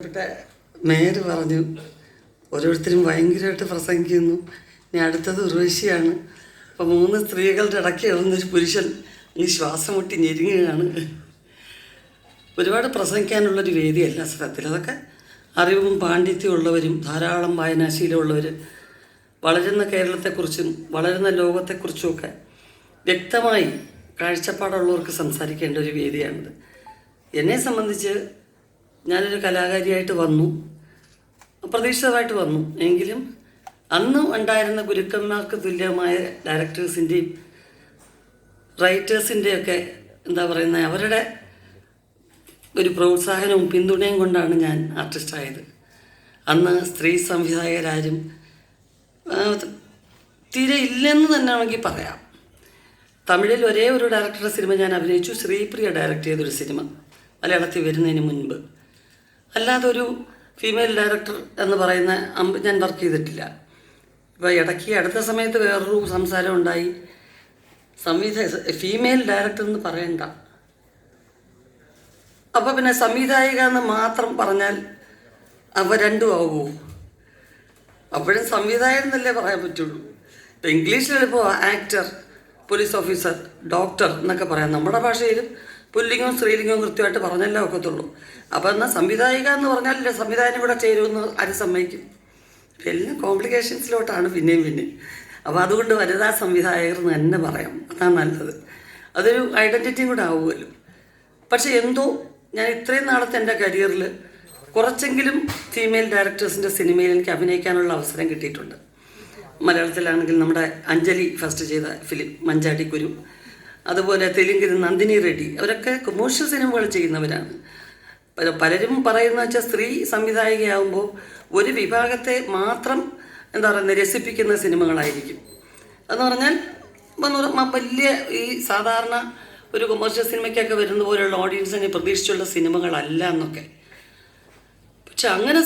ഇവിടെ മേയർ പറഞ്ഞു ഓരോരുത്തരും ഭയങ്കരമായിട്ട് പ്രസംഗിക്കുന്നു. ഞാൻ അടുത്തത് ഉർവശിയാണ്. അപ്പോൾ മൂന്ന് സ്ത്രീകളുടെ ഇടയ്ക്ക് ഇറങ്ങുന്നൊരു പുരുഷൻ ഈ ശ്വാസം മുട്ടി ഞെരുങ്ങുകയാണ്. ഒരുപാട് പ്രസംഗിക്കാനുള്ളൊരു വേദിയല്ല സ്ഥലത്തിൽ അതൊക്കെ അറിവും പാണ്ഡിത്യവും ഉള്ളവരും ധാരാളം വായനാശീലമുള്ളവർ വളരുന്ന കേരളത്തെക്കുറിച്ചും വളരുന്ന ലോകത്തെക്കുറിച്ചുമൊക്കെ വ്യക്തമായി കാഴ്ചപ്പാടുള്ളവർക്ക് സംസാരിക്കേണ്ട ഒരു വേദിയാണിത്. എന്നെ സംബന്ധിച്ച് ഞാനൊരു കലാകാരിയായിട്ട് വന്നു. അപ്രതീക്ഷിതമായിട്ട് വന്നു. എങ്കിലും അന്ന് ഉണ്ടായിരുന്ന ഗുരുക്കന്മാർക്ക് തുല്യമായ ഡയറക്ടേഴ്സിന്റെയും റൈറ്റേഴ്സിന്റെയൊക്കെ എന്താ പറയുന്നത് അവരുടെ ഒരു പ്രോത്സാഹനവും പിന്തുണയും കൊണ്ടാണ് ഞാൻ ആർട്ടിസ്റ്റായത്. അന്ന് സ്ത്രീ സംവിധായകരാരും തീരെ ഇല്ലെന്ന് തന്നെ വേണമെങ്കിൽ പറയാം. തമിഴിൽ ഒരേ ഒരു ഡയറക്ടറുടെ സിനിമ ഞാൻ അഭിനയിച്ചു. ശ്രീപ്രിയ ഡയറക്റ്റ് ചെയ്തൊരു സിനിമ മലയാളത്തിൽ വരുന്നതിന് മുൻപ്. അല്ലാതെ ഒരു ഫീമെയിൽ ഡയറക്ടർ എന്ന് പറയുന്ന അമ്പ് ഞാൻ വർക്ക് ചെയ്തിട്ടില്ല. ഇപ്പോൾ ഇടയ്ക്ക് അടുത്ത സമയത്ത് വേറൊരു സംസാരം ഉണ്ടായി. സംവിധായ ഫീമെയിൽ ഡയറക്ടർ എന്ന് പറയണ്ട. അപ്പോൾ പിന്നെ സംവിധായിക എന്ന് മാത്രം പറഞ്ഞാൽ അവ രണ്ടും ആവുമോ അപ്പോഴും സംവിധായകൻ എന്നല്ലേ പറയാൻ പറ്റുള്ളൂ. ഇപ്പം ഇംഗ്ലീഷിലിപ്പോൾ ആക്ടർ പോലീസ് ഓഫീസർ ഡോക്ടർ എന്നൊക്കെ പറയാം. നമ്മുടെ ഭാഷയിൽ പുല്ലിംഗവും സ്ത്രീലിംഗവും കൃത്യമായിട്ട് പറഞ്ഞല്ലേ ഒക്കത്തുള്ളൂ. അപ്പോൾ എന്നാൽ സംവിധായിക എന്ന് പറഞ്ഞാൽ സംവിധാനം കൂടെ ചേരുമെന്ന് ആരും സമ്മതിക്കും? എല്ലാം കോംപ്ലിക്കേഷൻസിലോട്ടാണ് പിന്നെയും പിന്നെ അപ്പോൾ അതുകൊണ്ട് വനിതാ സംവിധായകർ എന്ന് തന്നെ പറയാം. അതാണ് നല്ലത്. അതൊരു ഐഡന്റിറ്റിയും കൂടെ ആവുമല്ലോ. പക്ഷേ എന്തോ ഞാൻ ഇത്രയും നാളത്തെ എന്റെ കരിയറിൽ കുറച്ചെങ്കിലും ഫീമെയിൽ ഡയറക്ടേഴ്സിന്റെ സിനിമയിൽ എനിക്ക് അഭിനയിക്കാനുള്ള അവസരം കിട്ടിയിട്ടുണ്ട്. മലയാളത്തിലാണെങ്കിൽ നമ്മുടെ അഞ്ജലി ഫസ്റ്റ് ചെയ്ത ഫിലിം മഞ്ചാടി കുരു. അതുപോലെ തെലുങ്കിൽ നന്ദിനി റെഡ്ഡി. അവരൊക്കെ കൊമേഴ്ഷ്യൽ സിനിമകൾ ചെയ്യുന്നവരാണ്. പലരും പറയുന്ന വെച്ചാൽ സ്ത്രീ സംവിധായികയാകുമ്പോൾ ഒരു വിഭാഗത്തെ മാത്രം എന്താ പറയുക രസിപ്പിക്കുന്ന സിനിമകളായിരിക്കും. എന്ന് പറഞ്ഞാൽ വലിയ ഈ സാധാരണ ഒരു കൊമേഴ്ഷ്യൽ സിനിമയ്ക്കൊക്കെ വരുന്ന പോലെയുള്ള ഓഡിയൻസിനെ പ്രതീക്ഷിച്ചുള്ള സിനിമകളല്ല എന്നൊക്കെ. പക്ഷെ അങ്ങനെ